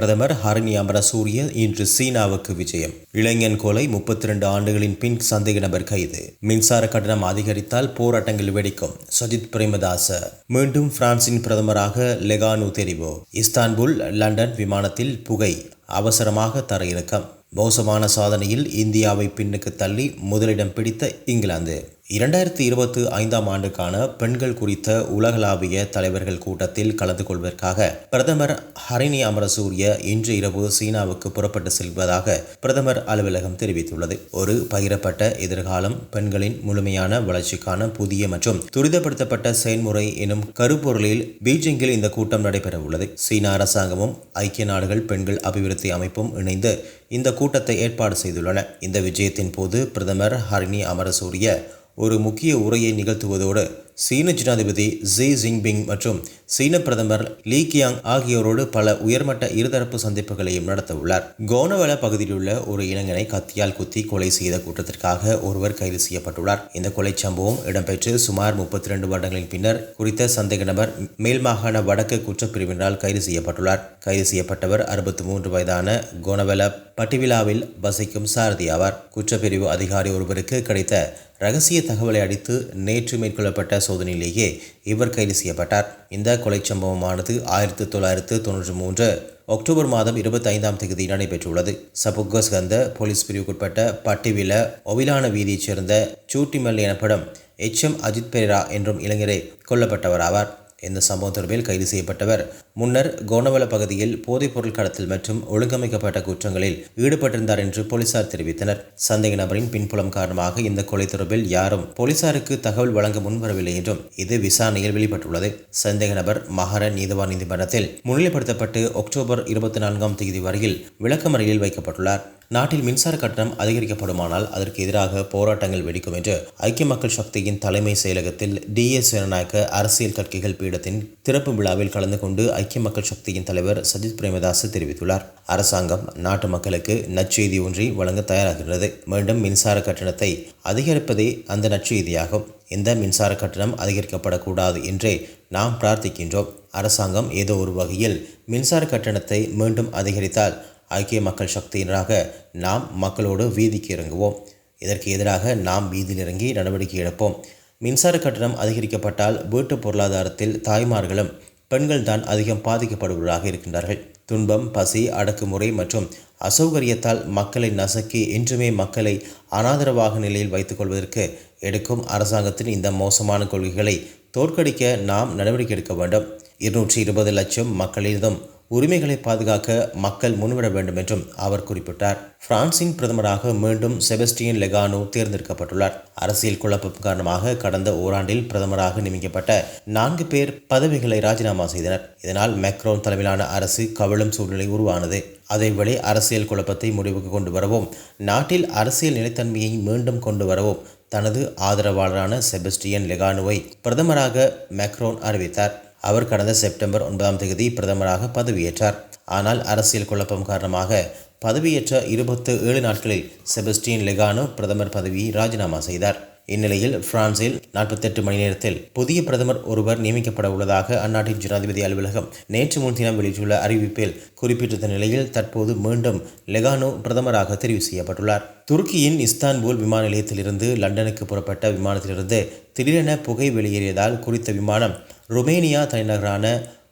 பிரதமர் ஹரணி அமரசூரிய இன்று சீனாவுக்கு விஜயம். இளைஞன் கொலை முப்பத்தி ரெண்டு ஆண்டுகளின் பின் சந்தேக நபர் கைது. மின்சார கட்டணம் அதிகரித்தால் போராட்டங்கள் வெடிக்கும் சஜித் பிரேமதாச. மீண்டும் பிரான்சின் பிரதமராக லெகானு தெரிவு. இஸ்தான்புல் லண்டன் விமானத்தில் புகை அவசரமாக தரையிறக்கம். மோசமான சாதனையில் இந்தியாவை பின்னுக்கு தள்ளி முதலிடம் பிடித்த இங்கிலாந்து. இரண்டாயிரத்தி இருபத்தி ஐந்தாம் ஆண்டுக்கான பெண்கள் குறித்த உலகளாவிய தலைவர்கள் கூட்டத்தில் கலந்து கொள்வதற்காக பிரதமர் ஹரிணி அமரசூரிய இன்று இரவு சீனாவுக்கு புறப்பட்டு செல்வதாக பிரதமர் அலுவலகம் தெரிவித்துள்ளது. ஒரு பகிரப்பட்ட எதிர்காலம் பெண்களின் முழுமையான வளர்ச்சிக்கான புதிய மற்றும் துரிதப்படுத்தப்பட்ட செயல்முறை எனும் கருப்பொருளில் பீஜிங்கில் இந்த கூட்டம் நடைபெற உள்ளது சீன அரசாங்கமும் ஐக்கிய நாடுகள் பெண்கள் அபிவிருத்தி அமைப்பும் இணைந்து இந்த கூட்டத்தை ஏற்பாடு செய்துள்ளன. இந்த விஜயத்தின் போது பிரதமர் ஹரிணி அமரசூரிய ஒரு முக்கிய உரையை நிகழ்த்துவதோடு சீன ஜனாதிபதி ஜி ஜின்பிங் மற்றும் சீன பிரதமர் லீ கியாங் ஆகியோரோடு பல உயர்மட்ட இருதரப்பு சந்திப்புகளையும் நடத்த உள்ளார் கோனவல ஒரு இளைஞனை கத்தியால் குத்தி கொலை செய்த கூட்டத்திற்காக ஒருவர் கைது செய்யப்பட்டுள்ளார். இந்த கொலை சம்பவம் இடம்பெற்று சுமார் முப்பத்தி ரெண்டு வருடங்களின் பின்னர் குறித்த சந்தேக நபர் மேல் மாகாண வடக்கு குற்றப்பிரிவினரால் கைது செய்யப்பட்டுள்ளார். கைது செய்யப்பட்டவர் அறுபத்தி மூன்று வயதான கோனவள பட்டிவிழாவில் வசிக்கும் சாரதி ஆவார். குற்றப்பிரிவு அதிகாரி ஒருவருக்கு கிடைத்த ரகசிய தகவலை அடித்து நேற்று மேற்கொள்ளப்பட்ட சோதனையிலேயே இவர் கைது செய்யப்பட்டார். இந்த கொலை சம்பவமானது ஆயிரத்தி தொள்ளாயிரத்து தொன்னூற்றி மூன்று அக்டோபர் மாதம் இருபத்தி ஐந்தாம் தேதி நடைபெற்றுள்ளது. சபுகஸ்கந்த போலீஸ் பிரிவுக்குட்பட்ட பட்டிவில ஒவிலான வீதியைச் சேர்ந்த சூட்டிமல் எனப்படும் எச் எம் அஜித் பெரா என்றும் இளைஞரை கொல்லப்பட்டவர் ஆவார். இந்த சம்பவம் தொடர்பில் கைது செய்யப்பட்டவர். முன்னர் கோணவள பகுதியில் போதைப்பொருள் கடத்தல் மற்றும் ஒழுங்கமைக்கப்பட்ட குற்றங்களில் ஈடுபட்டிருந்தார் என்று போலீசார் தெரிவித்தனர். சந்தேக நபரின் பின்புலம் காரணமாக இந்த கொலை தொடர்பில் யாரும் போலீசாருக்கு தகவல் வழங்க முன்வரவில்லை என்றும் இது விசாரணையில் வெளிப்பட்டுள்ளது. சந்தேக நபர் மகார நீதவான் நீதிமன்றத்தில் முன்னிலைப்படுத்தப்பட்டு அக்டோபர் இருபத்தி நான்காம் தேதி வரையில் விளக்கமறையில் வைக்கப்பட்டுள்ளார். நாட்டில் மின்சார கட்டணம் அதிகரிக்கப்படுமானால் அதற்கு எதிராக போராட்டங்கள் வெடிக்கும் என்று ஐக்கிய மக்கள் சக்தியின் தலைமை செயலகத்தில் டி எஸ் ஜனநாயக்க அரசியல் கட்சிகள் பீடத்தின் திறப்பு விழாவில் கலந்து கொண்டு ஐக்கிய மக்கள் சக்தியின் தலைவர் சஜித் பிரேமதாஸ் தெரிவித்துள்ளார். அரசாங்கம் நாட்டு மக்களுக்கு நற்செய்தி ஒன்றை வழங்க தயாராகிறது மீண்டும் மின்சார கட்டணத்தை அதிகரிப்பதே அந்த நற்செய்தியாகும் இந்த மின்சார கட்டணம் அதிகரிக்கப்படக்கூடாது என்றே நாம் பிரார்த்திக்கின்றோம். அரசாங்கம் ஏதோ ஒரு வகையில் மின்சார கட்டணத்தை மீண்டும் அதிகரித்தால் ஐக்கிய மக்கள் சக்தியினராக நாம் மக்களோடு வீதிக்கு இறங்குவோம். இதற்கு எதிராக நாம் வீதியில் இறங்கி நடவடிக்கை எடுப்போம். மின்சார கட்டணம் அதிகரிக்கப்பட்டால் வீட்டு பொருளாதாரத்தில் தாய்மார்களும் பெண்கள் தான் அதிகம் பாதிக்கப்படுவதாக இருக்கின்றார்கள். துன்பம் பசி அடக்குமுறை மற்றும் அசௌகரியத்தால் மக்களை நசுக்கி இன்றுமே மக்களை அனாதரவாக நிலையில் வைத்துக் கொள்வதற்கு எடுக்கும் அரசாங்கத்தின் இந்த மோசமான கொள்கைகளை தோற்கடிக்க நாம் நடவடிக்கை எடுக்க வேண்டும். இருநூற்றி இருபது லட்சம் மக்களிடம் உரிமைகளை பாதுகாக்க மக்கள் முன்வர வேண்டும் என்றும் அவர் குறிப்பிட்டார். பிரான்சின் பிரதமராக மீண்டும் செபஸ்டியன் லெகானோ தேர்ந்தெடுக்கப்பட்டுள்ளார். அரசியல் குழப்பம் காரணமாக கடந்த ஓராண்டில் பிரதமராக நியமிக்கப்பட்ட நான்கு பேர் பதவிகளை ராஜினாமா செய்தனர். இதனால் மேக்ரோன் தலைமையிலான அரசு கவிழும் சூழ்நிலை உருவானது. அதேவேளை அரசியல் குழப்பத்தை முடிவுக்கு கொண்டு வரவும் நாட்டில் அரசியல் நிலைத்தன்மையை மீண்டும் கொண்டு வரவும் தனது ஆதரவாளரான செபஸ்டியன் லெகானுவை பிரதமராக மேக்ரோன் அறிவித்தார். அவர் கடந்த செப்டம்பர் ஒன்பதாம் தேதி பிரதமராக பதவியேற்றார். ஆனால் அரசியல் குழப்பம் காரணமாக பதவியேற்ற இருபத்து ஏழு நாட்களில் செபஸ்டின் லெகானோ பிரதமர் பதவியை ராஜினாமா செய்தார். இந்நிலையில் பிரான்சில் நாற்பத்தெட்டு மணி நேரத்தில் புதிய பிரதமர் ஒருவர் நியமிக்கப்பட உள்ளதாக அந்நாட்டின் ஜனாதிபதி அலுவலகம் நேற்று முன்தினம் வெளியிட்டுள்ள அறிவிப்பில் குறிப்பிட்டிருந்த நிலையில் தற்போது மீண்டும் லெகானோ பிரதமராக தெரிவு செய்யப்பட்டுள்ளார். துருக்கியின் இஸ்தான்புல் விமான நிலையத்திலிருந்து லண்டனுக்கு புறப்பட்ட விமானத்திலிருந்து திடீரென புகை வெளியேறியதால் குறித்த விமானம் ருமேனியா தலைநகரான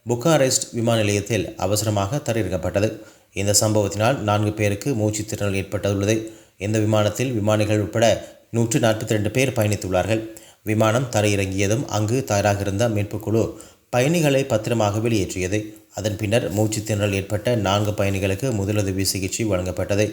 புக்காரெஸ்ட் விமான நிலையத்தில் அவசரமாக தரையிறக்கப்பட்டது. இந்த சம்பவத்தினால் நான்கு பேருக்கு மூச்சு திறனல் ஏற்பட்டுள்ளது. இந்த விமானத்தில் விமானிகள் உட்பட நூற்று நாற்பத்தி ரெண்டு பேர் பயணித்துள்ளார்கள். விமானம் தரையிறங்கியதும் அங்கு தயாராக இருந்த மீட்புக்குழு பயணிகளை பத்திரமாக வெளியேற்றியது. அதன் பின்னர் மூச்சு திணறல் ஏற்பட்ட நான்கு பயணிகளுக்கு முதலுதவி சிகிச்சை வழங்கப்பட்டது.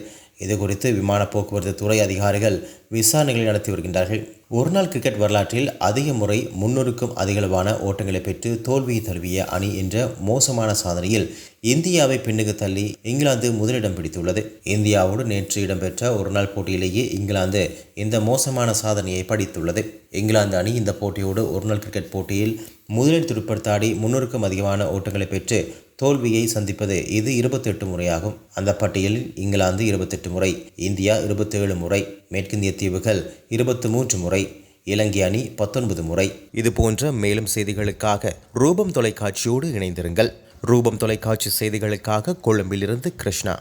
இது குறித்து விமான போக்குவரத்து துறை அதிகாரிகள் விசாரணைகளை நடத்தி வருகின்றார்கள். ஒருநாள் கிரிக்கெட் வரலாற்றில் அதிக முறை முன்னூறுக்கும் அதிகளவான ஓட்டங்களை பெற்று தோல்வியை தழுவிய அணி என்ற மோசமான சாதனையில் இந்தியாவை பின்னுக்கு தள்ளி இங்கிலாந்து முதலிடம் பிடித்துள்ளது. இந்தியாவோடு நேற்று இடம்பெற்ற ஒருநாள் போட்டியிலேயே இங்கிலாந்து இந்த மோசமான சாதனையை படித்துள்ளது. இங்கிலாந்து அணி இந்த போட்டியோடு ஒருநாள் கிரிக்கெட் போட்டியில் முதலில் துடுப்படுத்தாடி முன்னூறுக்கும் அதிகமான ஓட்டங்களை பெற்று தோல்வியை சந்திப்பது இது இருபத்தெட்டு முறையாகும். அந்த பட்டியலில் இங்கிலாந்து இருபத்தெட்டு முறை இந்தியா இருபத்தேழு முறை மேற்கிந்திய தீவுகள் இருபத்து மூன்று முறை இலங்கை அணி பத்தொன்பது முறை. இது போன்ற மேலும் செய்திகளுக்காக ரூபம் தொலைக்காட்சியோடு இணைந்திருங்கள். ரூபம் தொலைக்காட்சி செய்திகளுக்காக கொழும்பிலிருந்து கிருஷ்ணா.